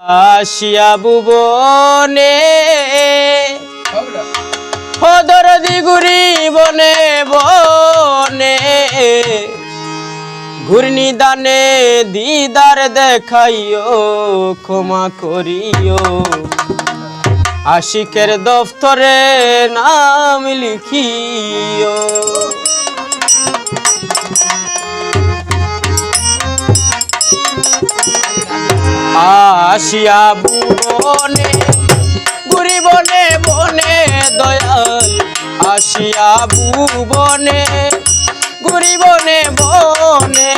আসিয়া ভুবনে হদর দিগুরি বনে বনে ঘূর্ণি দানে দিদার দেখাইও, ক্ষমা করিও। আশিকের দফতরে নাম লিখিও। আসিয়া ভুবনে গুরি বনে বনে দয়াল, আসিয়া ভুবনে গুরি বনে বনে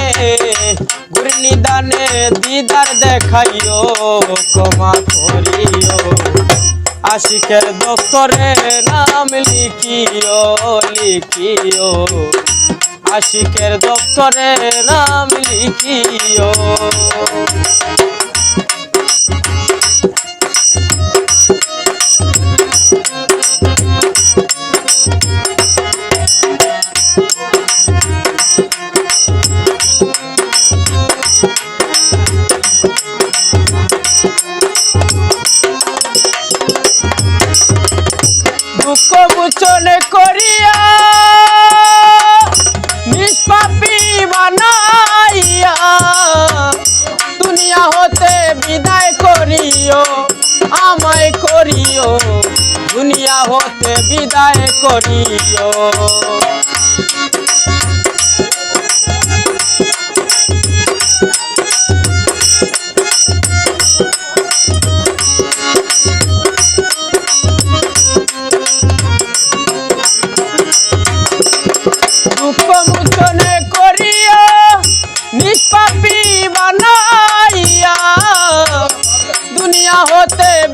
গুরি নিদানে দিদার দেখাইও, ক্ষমা করিও। আশিকের দপ্তরে নাম লিখিও লিখিও। আশিকের দপ্তরে নাম লিখিও। হতে বিদায় করিও।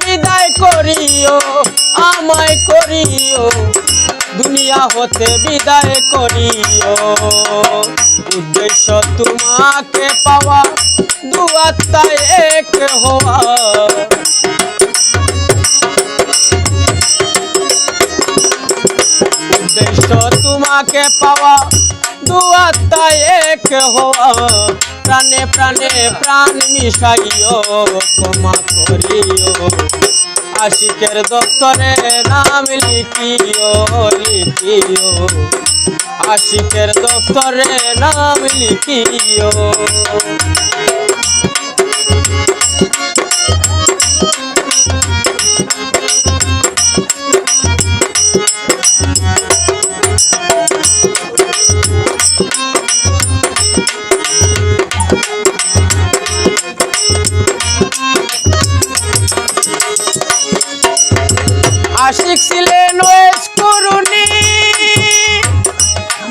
বিদায় করিও, আমায় করিও, দুনিয়া হতে বিদায় করিও। উদ্দেশ্য তোমাকে পাওয়া দুয়াত্মায় এক হওয়া। উদ্দেশ্য তোমাকে পাওয়া দুয়াত্মায় এক হওয়া প্রাণে প্রাণে প্রাণ মিশাইও, ক্ষমা করিও। আশিকের দপ্তরে নাম লিখিও লিখিও। আশিকের দপ্তরে নাম লিখিও। আশিক ছিলেন ওয়েস করুনি।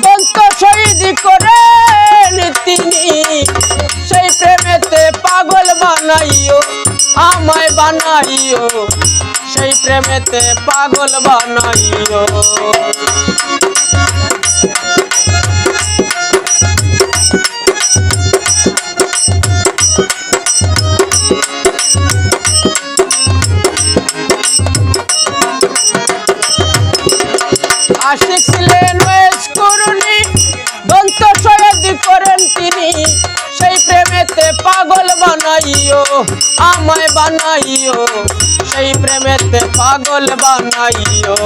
বন্ত শহীদ করেন তিনি। সেই প্রেমেতে পাগল বানাইও, আমায় বানাইও। সেই প্রেমেতে পাগল বানাইও। বানাইও, সেই প্রেমেতে পাগল বানাইও।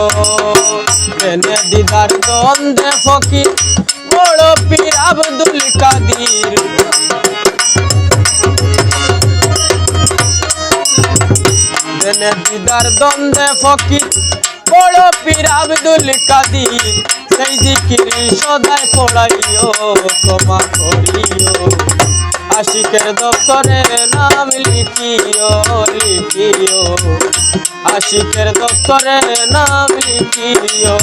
প্রেমে দিদার দ্বন্দ্বে ফকির, বড় পীর আব্দুল কাদির। প্রেমে দিদার দ্বন্দ্বে ফকির, বড় পীর আব্দুল কাদির। সেই জিকির সদায় পড়াইও, ক্ষমা করিও। আশিকের দপ্তরে নাম লিখিও লিখিও। আশিকের দপ্তরে নাম লিখিও।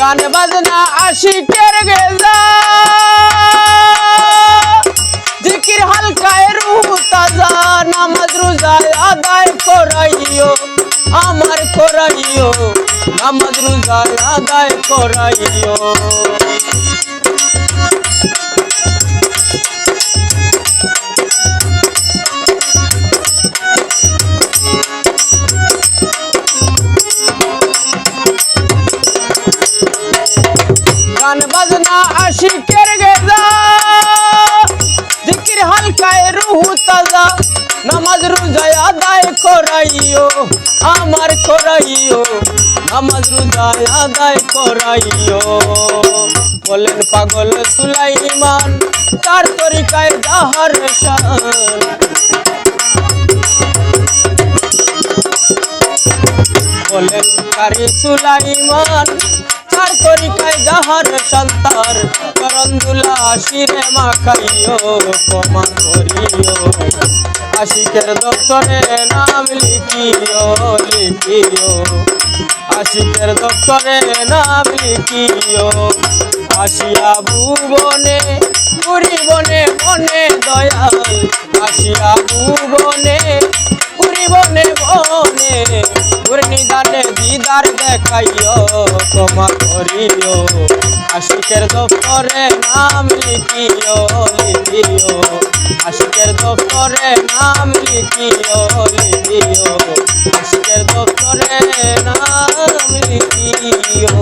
গান বাজনা আশিকের গেজা। জিকির হালকায় রুহ তাজা, নামাজ রোজায় আদায় করাইও, আমার করাইও, নামাজ রোজায় আদায় করাইও। আশিকের গেজা। জিকির হালকায় রুহু তাজা, নামাজ রোজায় আদায় করাইও, আমার করাইও, নামাজ রোজায় আদায় করাইও। বলেন পাগল সুলাইমান, তার তরিকায় যাহার শান। বলেন কারি সুলাইমান চার তরিকায় যাহার সন্তার করন্দুলা শিরে মাখাইও কমা করিও। আশিকের দপ্তরে নাম লিখিও লিখিও। আশিকের দপ্তরে নাম লিখিও। আসিয়া ভুবনে পুরী বনে বনে দয়াল। আসিয়া ভুবনে মনে মনে মুরনিদানে দিদার দেখাইও, ক্ষমা করিও। আশিকের দপ্তরে নাম লিখিও লিখিও। আশিকের দপ্তরে নাম লিখিও লিখিও। আশিকের দপ্তরে নাম লিখিও।